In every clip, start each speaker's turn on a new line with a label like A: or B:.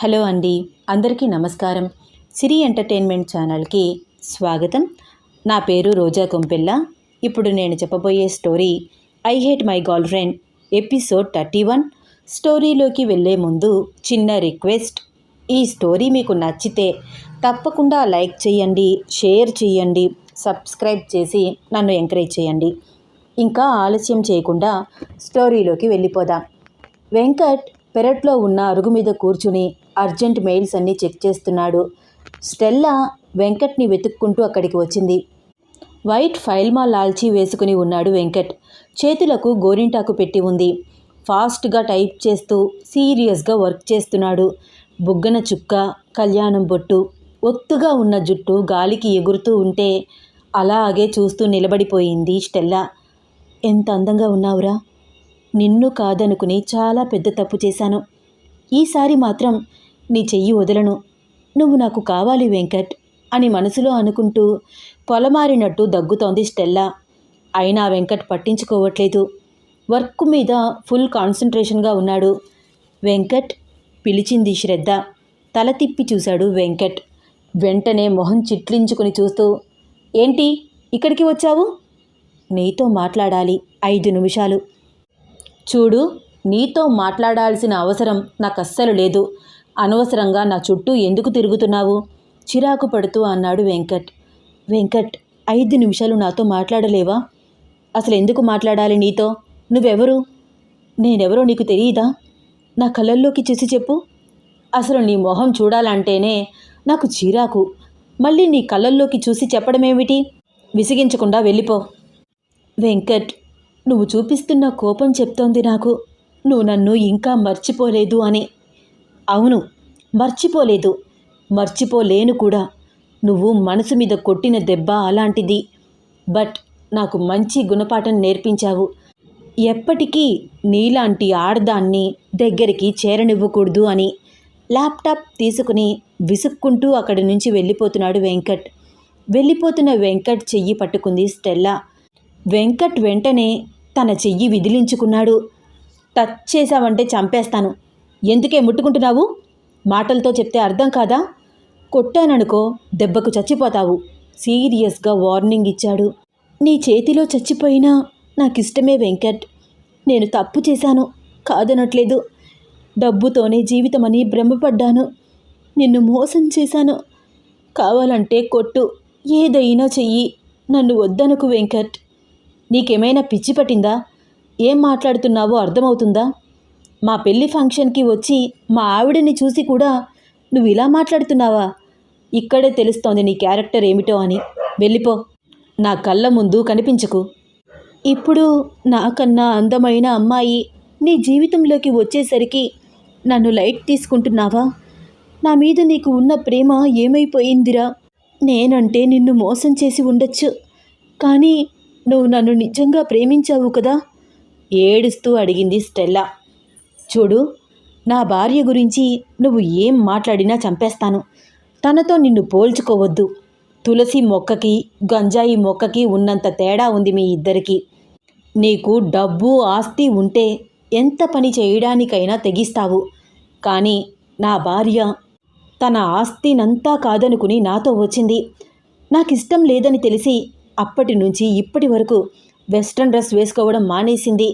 A: Hello అండి. అందరికీ నమస్కారం. సిరి ఎంటర్టైన్మెంట్ ఛానల్కి స్వాగతం. నా పేరు రోజా కొంపెల్ల. ఇప్పుడు నేను చెప్పబోయే story I hate my girl friend episode thirty one. స్టోరీలోకి వెళ్ళే ముందు చిన్న రిక్వెస్ట్. ఈ స్టోరీ మీకు నచ్చితే తప్పకుండా లైక్ చేయండి షేర్ చేయండి సబ్స్క్రైబ్ చేసి నన్ను ఎంకరేజ్ చేయండి. ఇంకా ఆలస్యం చేయకుండా స్టోరీలోకి వెళ్ళిపోదాం. వెంకట్ పెరట్లో ఉన్న అరుగు మీద కూర్చుని అర్జెంట్ మెయిల్స్ అన్నీ చెక్ చేస్తున్నాడు. స్టెల్లా వెంకట్ని వెతుక్కుంటూ అక్కడికి వచ్చింది. వైట్ ఫైల్మా లాల్చి వేసుకుని ఉన్నాడు వెంకట్. చేతులకు గోరింటాకు పెట్టి ఉంది. ఫాస్ట్గా టైప్ చేస్తూ సీరియస్గా వర్క్ చేస్తున్నాడు. బుగ్గన చుక్క కళ్యాణం బొట్టు ఒత్తుగా ఉన్న జుట్టు గాలికి ఎగురుతూ ఉంటే అలాగే చూస్తూ నిలబడిపోయింది స్టెల్లా. ఎంత అందంగా ఉన్నావురా. నిన్ను కాదనుకుని చాలా పెద్ద తప్పు చేశాను. ఈసారి మాత్రం నీ చెయ్యి వదలను. నువ్వు నాకు కావాలి వెంకట్ అని మనసులో అనుకుంటూ పొలమారినట్టు దగ్గుతోంది స్టెల్లా. అయినా వెంకట్ పట్టించుకోవట్లేదు. వర్క్ మీద ఫుల్ కాన్సన్ట్రేషన్గా ఉన్నాడు. వెంకట్ పిలిచింది శ్రద్ధ. తల తిప్పి చూశాడు వెంకట్. వెంటనే మొహం చిట్లించుకుని చూస్తూ ఏంటి ఇక్కడికి వచ్చావు? నీతో మాట్లాడాలి ఐదు నిమిషాలు. చూడు నీతో మాట్లాడాల్సిన అవసరం నాకు అస్సలు లేదు. అనవసరంగా నా చుట్టూ ఎందుకు తిరుగుతున్నావు? చిరాకు పడుతూ అన్నాడు వెంకట్. వెంకట్ ఐదు నిమిషాలు నాతో మాట్లాడలేవా? అసలు ఎందుకు మాట్లాడాలి నీతో? నువ్వెవరు? నేనెవరో నీకు తెలియదా నా కళ్ళల్లోకి చూసి చెప్పు. అసలు నీ మొహం చూడాలంటేనే నాకు చిరాకు. మళ్ళీ నీ కళ్ళల్లోకి చూసి చెప్పడమేమిటి? విసిగించకుండా వెళ్ళిపో. వెంకట్ నువ్వు చూపిస్తున్న కోపం చెప్తోంది నాకు. నువ్వు నన్ను ఇంకా మర్చిపోలేదు అని. అవును మర్చిపోలేదు. మర్చిపోలేను కూడా. నువ్వు మనసు మీద కొట్టిన దెబ్బ అలాంటిది. బట్ నాకు మంచి గుణపాఠం నేర్పించావు. ఎప్పటికీ నీలాంటి ఆడదాన్ని దగ్గరికి చేరనివ్వకూడదు అని ల్యాప్టాప్ తీసుకుని విసుక్కుంటూ అక్కడి నుంచి వెళ్ళిపోతున్నాడు వెంకట్. వెళ్ళిపోతున్న వెంకట్ చెయ్యి పట్టుకుంది స్టెల్లా. వెంకట్ వెంటనే తన చెయ్యి విదిలించుకున్నాడు. టచ్ చేశావంటే చంపేస్తాను. ఎందుకే ముట్టుకుంటున్నావు? మాటలతో చెప్తే అర్థం కాదా? కొట్టాననుకో దెబ్బకు చచ్చిపోతావు. సీరియస్గా వార్నింగ్ ఇచ్చాడు. నీ చేతిలో చచ్చిపోయినా నాకిష్టమే వెంకట్. నేను తప్పు చేశాను. కాదనట్లేదు. డబ్బుతోనే జీవితమని భ్రమపడ్డాను. నిన్ను మోసం చేశాను. కావాలంటే కొట్టు. ఏదైనా చెయ్యి. నన్ను వద్దనకు వెంకట్. నీకేమైనా పిచ్చి పట్టిందా? ఏం మాట్లాడుతున్నావో అర్థమవుతుందా? మా పెళ్ళి ఫంక్షన్కి వచ్చి మా ఆవిడని చూసి కూడా నువ్వు ఇలా మాట్లాడుతున్నావా? ఇక్కడే తెలుస్తోంది నీ క్యారెక్టర్ ఏమిటో అని. వెళ్ళిపో. నా కళ్ళ ముందు కనిపించకు. ఇప్పుడు నాకన్నా అందమైన అమ్మాయి నీ జీవితంలోకి వచ్చేసరికి నన్ను లైట్ తీసుకుంటున్నావా? నా మీద నీకు ఉన్న ప్రేమ ఏమైపోయిందిరా? నేనంటే నిన్ను మోసం చేసి ఉండొచ్చు. కానీ నువ్వు నన్ను నిజంగా ప్రేమించావు కదా? ఏడుస్తూ అడిగింది స్టెల్లా. చూడు నా భార్య గురించి నువ్వు ఏం మాట్లాడినా చంపేస్తాను. తనతో నిన్ను పోల్చుకోవద్దు. తులసి మొక్కకి గంజాయి మొక్కకి ఉన్నంత తేడా ఉంది మీ ఇద్దరికి. నీకు డబ్బు ఆస్తి ఉంటే ఎంత పని చేయడానికైనా తెగిస్తావు. కానీ నా భార్య తన ఆస్తినంతా కాదనుకుని నాతో వచ్చింది. నాకు ఇష్టం లేదని తెలిసి అప్పటి నుంచి ఇప్పటి వరకు వెస్ట్రన్ డ్రెస్ వేసుకోవడం మానేసింది.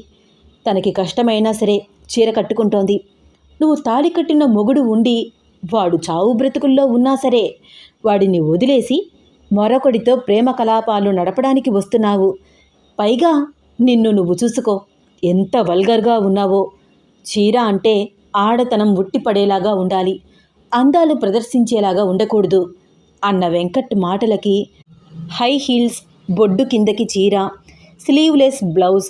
A: తనకి కష్టమైనా సరే చీర కట్టుకుంటోంది. నువ్వు తాళి కట్టిన మొగుడు ఉండి వాడు చావు బ్రతుకుల్లో ఉన్నా సరే వాడిని వదిలేసి మరొకడితో ప్రేమ కలాపాలు నడపడానికి వస్తున్నావు. పైగా నిన్ను నువ్వు చూసుకో ఎంత వల్గర్గా ఉన్నావో. చీర అంటే ఆడతనం ఉట్టిపడేలాగా ఉండాలి అందాలు ప్రదర్శించేలాగా ఉండకూడదు అన్న వెంకట్ మాటలకి హై హీల్స్ బొడ్డు కిందకి చీర స్లీవ్లెస్ బ్లౌజ్.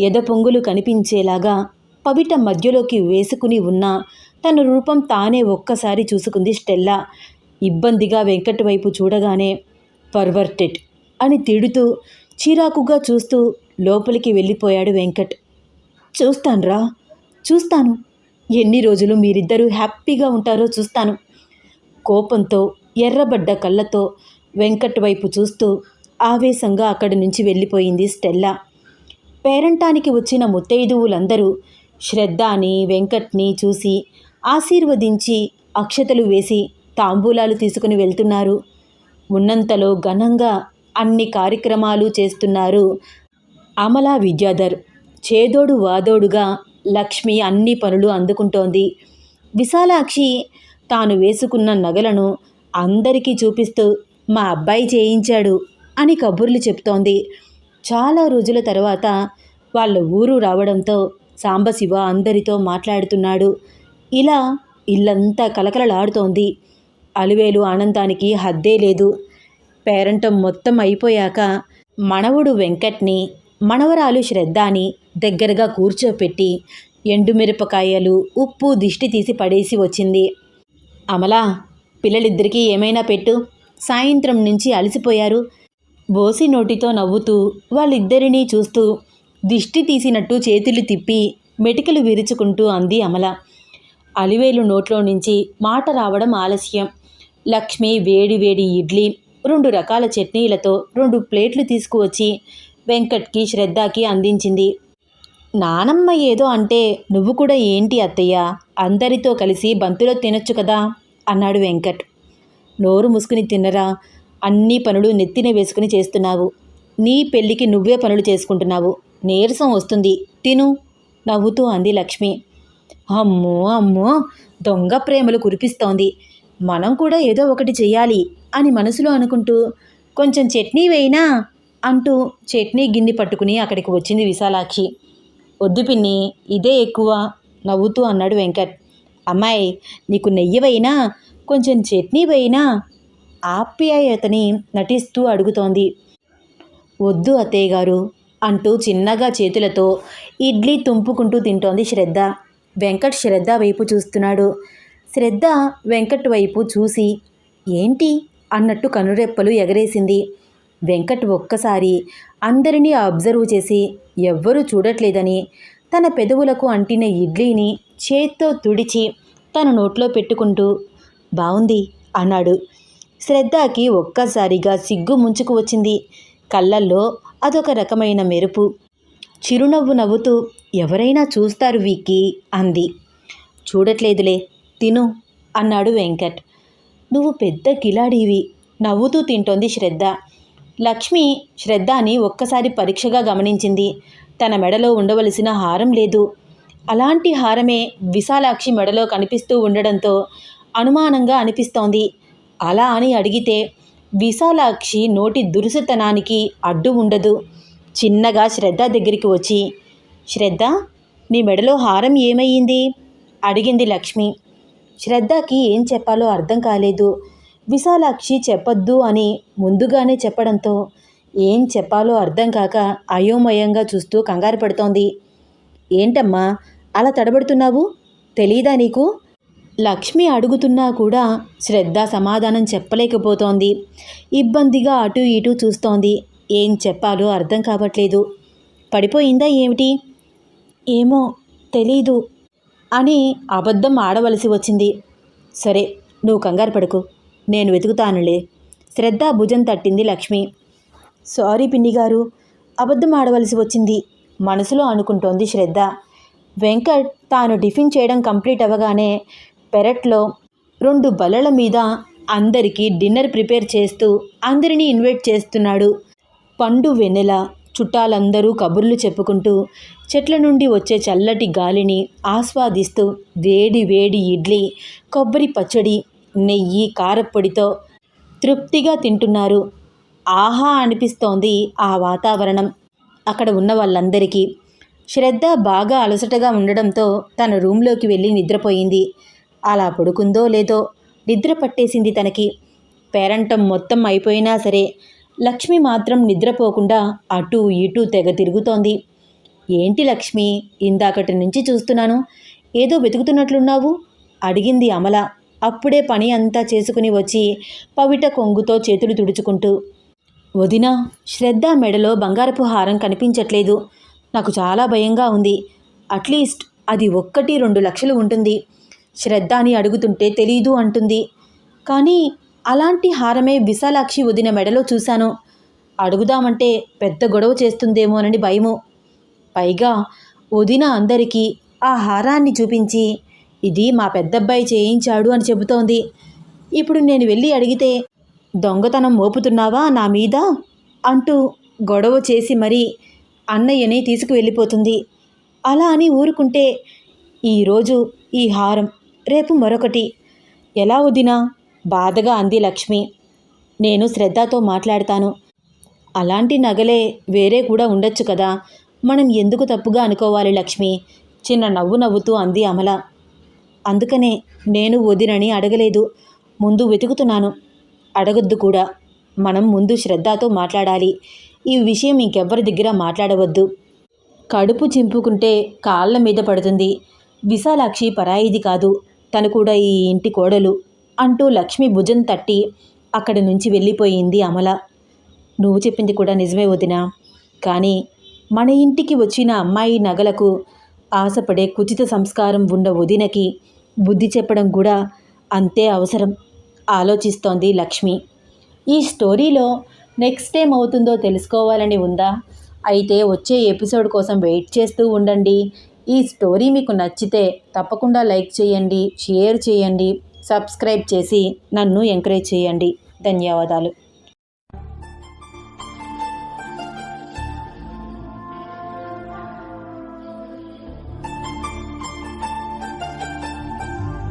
A: ఎద పొంగులు కనిపించేలాగా పవిట మధ్యలోకి వేసుకుని ఉన్న తన రూపం తానే ఒక్కసారి చూసుకుంది స్టెల్లా. ఇబ్బందిగా వెంకట్ వైపు చూడగానే పర్వర్టెడ్ అని తిడుతూ చిరాకుగా చూస్తూ లోపలికి వెళ్ళిపోయాడు వెంకట్. చూస్తాన్రా చూస్తాను. ఎన్ని రోజులు మీరిద్దరూ హ్యాపీగా ఉంటారో చూస్తాను. కోపంతో ఎర్రబడ్డ కళ్ళతో వెంకట్ వైపు చూస్తూ ఆవేశంగా అక్కడి నుంచి వెళ్ళిపోయింది స్టెల్లా. పేరంటానికి వచ్చిన ముత్తైదువులందరూ శ్రద్ధాని వెంకట్ని చూసి ఆశీర్వదించి అక్షతలు వేసి తాంబూలాలు తీసుకుని వెళ్తున్నారు. ఉన్నంతలో ఘనంగా అన్ని కార్యక్రమాలు చేస్తున్నారు అమలా విద్యాధర్. చేదోడు వాదోడుగా లక్ష్మి అన్ని పనులు అందుకుంటోంది. విశాలాక్షి తాను వేసుకున్న నగలను అందరికీ చూపిస్తూ మా అబ్బాయి చేయించాడు. అని కబుర్లు చెప్తోంది. చాలా రోజుల తర్వాత వాళ్ళ ఊరు రావడంతో సాంబశివ అందరితో మాట్లాడుతున్నాడు. ఇలా ఇల్లంతా కలకలలాడుతోంది. అలివేలు ఆనందానికి హద్దే లేదు. పేరంటం మొత్తం అయిపోయాక మనవడు వెంకట్ని మనవరాలు శ్రద్ధాని దగ్గరగా కూర్చోపెట్టి ఎండుమిరపకాయలు ఉప్పు దిష్టి తీసి పడేసి వచ్చింది. అమలా పిల్లలిద్దరికీ ఏమైనా పెట్టు. సాయంత్రం నుంచి అలసిపోయారు. బోసి నోటితో నవ్వుతూ వాళ్ళిద్దరినీ చూస్తూ దిష్టి తీసినట్టు చేతులు తిప్పి మెటికలు విరుచుకుంటూ అంది అమల. అలివేలు నోట్లో నుంచి మాట రావడం ఆలస్యం. లక్ష్మి వేడి వేడి ఇడ్లీ రెండు రకాల చట్నీలతో రెండు ప్లేట్లు తీసుకువచ్చి వెంకట్కి శ్రద్ధకి అందించింది. నానమ్మ ఏదో అంటే నువ్వు కూడా ఏంటి అత్తయ్య? అందరితో కలిసి బంతులో తినొచ్చు కదా? అన్నాడు వెంకట్. నోరు ముసుకుని తిన్నరా? అన్ని పనులు నెత్తిన వేసుకుని చేస్తున్నావు. నీ పెళ్ళికి నువ్వే పనులు చేసుకుంటున్నావు. నీరసం వస్తుంది. తిను నవ్వుతూ అంది లక్ష్మి. అమ్మో అమ్మో దొంగ ప్రేమలు కురిపిస్తోంది. మనం కూడా ఏదో ఒకటి చేయాలి అని మనసులో అనుకుంటూ కొంచెం చట్నీ వేయినా అంటూ చట్నీ గిన్నె పట్టుకుని అక్కడికి వచ్చింది విశాలాక్షి. వద్దు పిన్ని ఇదే ఎక్కువ నవ్వుతూ అన్నాడు వెంకట్. అమ్మాయి నీకు నెయ్యి వేయినా కొంచెం చట్నీ వేయినా ఆప్యాయతని నటిస్తూ అడుగుతోంది. వద్దు అత్తయ్య గారు అంటూ చిన్నగా చేతులతో ఇడ్లీ తుంపుకుంటూ తింటోంది శ్రద్ధ. వెంకట్ శ్రద్ధ వైపు చూస్తున్నాడు. శ్రద్ధ వెంకట్ వైపు చూసి ఏంటి? అన్నట్టు కనురెప్పలు ఎగరేసింది. వెంకట్ ఒక్కసారి అందరినీ అబ్జర్వ్ చేసి ఎవ్వరూ చూడట్లేదని. తన పెదవులకు అంటిన ఇడ్లీని చేత్తో తుడిచి తన నోట్లో పెట్టుకుంటూ బావుంది అన్నాడు. శ్రద్ధకి ఒక్కసారిగా సిగ్గు ముంచుకు వచ్చింది. కళ్ళల్లో అదొక రకమైన మెరుపు. చిరునవ్వు నవ్వుతూ ఎవరైనా చూస్తారు వీక్కి అంది. చూడట్లేదులే తిను అన్నాడు వెంకట్. నువ్వు పెద్ద కిలాడివి నవ్వుతూ తింటోంది శ్రద్ధ. లక్ష్మి శ్రద్ధని ఒక్కసారి పరీక్షగా గమనించింది. తన మెడలో ఉండవలసిన హారం లేదు. అలాంటి హారమే విశాలాక్షి మెడలో కనిపిస్తూ ఉండడంతో అనుమానంగా అనిపిస్తోంది. అలా అని అడిగితే విశాలాక్షి నోటి దురుసుతనానికి అడ్డు ఉండదు. చిన్నగా శ్రద్ధ దగ్గరికి వచ్చి శ్రద్ధ నీ మెడలో హారం ఏమయ్యింది? అడిగింది లక్ష్మి. శ్రద్ధకి ఏం చెప్పాలో అర్థం కాలేదు. విశాలాక్షి చెప్పొద్దు అని ముందుగానే చెప్పడంతో ఏం చెప్పాలో అర్థం కాక అయోమయంగా చూస్తూ కంగారు పడుతోంది. ఏంటమ్మా అలా తడబడుతున్నావు? తెలీదా నీకు? లక్ష్మి అడుగుతున్నా కూడా శ్రద్ధ సమాధానం చెప్పలేకపోతోంది. ఇబ్బందిగా అటు ఇటు చూస్తోంది. ఏం చెప్పాలో అర్థం కావట్లేదు. పడిపోయిందా ఏమిటి? ఏమో తెలీదు అని అబద్ధం ఆడవలసి వచ్చింది. సరే నువ్వు కంగారు పడుకు. నేను వెతుకుతానులే. శ్రద్ధ భుజం తట్టింది లక్ష్మి. సారీ పిన్ని గారు అబద్ధం ఆడవలసి వచ్చింది. మనసులో అనుకుంటోంది శ్రద్ధ. వెంకట్ తాను టిఫిన్ చేయడం కంప్లీట్ అవ్వగానే పెరట్లో రెండు బల్లల మీద అందరికీ డిన్నర్ ప్రిపేర్ చేస్తూ అందరినీ ఇన్వైట్ చేస్తున్నాడు. పండు వెన్నెల చుట్టాలందరూ కబుర్లు చెప్పుకుంటూ చెట్ల నుండి వచ్చే చల్లటి గాలిని ఆస్వాదిస్తూ వేడి వేడి ఇడ్లీ కొబ్బరి పచ్చడి నెయ్యి కారప్పొడితో తృప్తిగా తింటున్నారు. ఆహా అనిపిస్తోంది ఆ వాతావరణం. అక్కడ ఉన్న వాళ్ళందరికీ. శ్రద్ధ బాగా అలసటగా ఉండడంతో తన రూంలోకి వెళ్ళి నిద్రపోయింది. అలా పడుకుందో లేదో నిద్ర పట్టేసింది తనకి. పేరంటం మొత్తం అయిపోయినా సరే లక్ష్మి మాత్రం నిద్రపోకుండా అటూ ఇటూ తెగ తిరుగుతోంది. ఏంటి లక్ష్మి ఇందాకటి నుంచి చూస్తున్నాను. ఏదో వెతుకుతున్నట్లున్నావు? అడిగింది అమల. అప్పుడే పని అంతా చేసుకుని వచ్చి పవిట కొంగుతో చేతులు తుడుచుకుంటూ వదిన శ్రద్ధ మెడలో బంగారపు హారం కనిపించట్లేదు. నాకు చాలా భయంగా ఉంది. అట్లీస్ట్ అది ఒక్కటి రెండు లక్షలు ఉంటుంది. శ్రద్ధ అని అడుగుతుంటే తెలీదు అంటుంది. కానీ అలాంటి హారమే విశాలాక్షి వదిన మెడలో చూశాను. అడుగుదామంటే పెద్ద గొడవ చేస్తుందేమోనని భయము. పైగా వదిన అందరికీ ఆ హారాన్ని చూపించి ఇది మా పెద్దబ్బాయి చేయించాడు అని చెబుతోంది. ఇప్పుడు నేను వెళ్ళి అడిగితే దొంగతనం మోపుతున్నావా నా మీద? అంటూ గొడవ చేసి మరీ అన్నయ్యని తీసుకువెళ్ళిపోతుంది. అలా అని ఊరుకుంటే ఈరోజు ఈ హారం రేపు మరొకటి. ఎలా వదినా? బాధగా అంది లక్ష్మి. నేను శ్రద్ధతో మాట్లాడతాను. అలాంటి నగలే వేరే కూడా ఉండొచ్చు కదా. మనం ఎందుకు తప్పుగా అనుకోవాలి లక్ష్మి? చిన్న నవ్వు నవ్వుతూ అంది అమల. అందుకనే నేను వదినని అడగలేదు. ముందు వెతుకుతున్నాను. అడగొద్దు కూడా. మనం ముందు శ్రద్ధతో మాట్లాడాలి. ఈ విషయం ఇంకెవ్వరి దగ్గర మాట్లాడవద్దు. కడుపు చింపుకుంటే కాళ్ళ మీద పడుతుంది. విశాలాక్షి పరాయిది కాదు. తను కూడా ఈ ఇంటి కోడలు అంటూ లక్ష్మి భుజం తట్టి అక్కడి నుంచి వెళ్ళిపోయింది అమల. నువ్వు చెప్పింది కూడా నిజమే వదిన. కానీ మన ఇంటికి వచ్చిన అమ్మాయి నగలకు ఆశపడే కుచిత సంస్కారం ఉన్న వదినకి బుద్ధి చెప్పడం కూడా అంతే అవసరం ఆలోచిస్తోంది లక్ష్మి. ఈ స్టోరీలో నెక్స్ట్ టైం అవుతుందో తెలుసుకోవాలని ఉందా? అయితే వచ్చే ఎపిసోడ్ కోసం వెయిట్ చేస్తూ ఉండండి. ఈ స్టోరీ మీకు నచ్చితే తప్పకుండా లైక్ చేయండి షేర్ చేయండి సబ్స్క్రైబ్ చేసి నన్ను ఎంకరేజ్ చేయండి. ధన్యవాదాలు.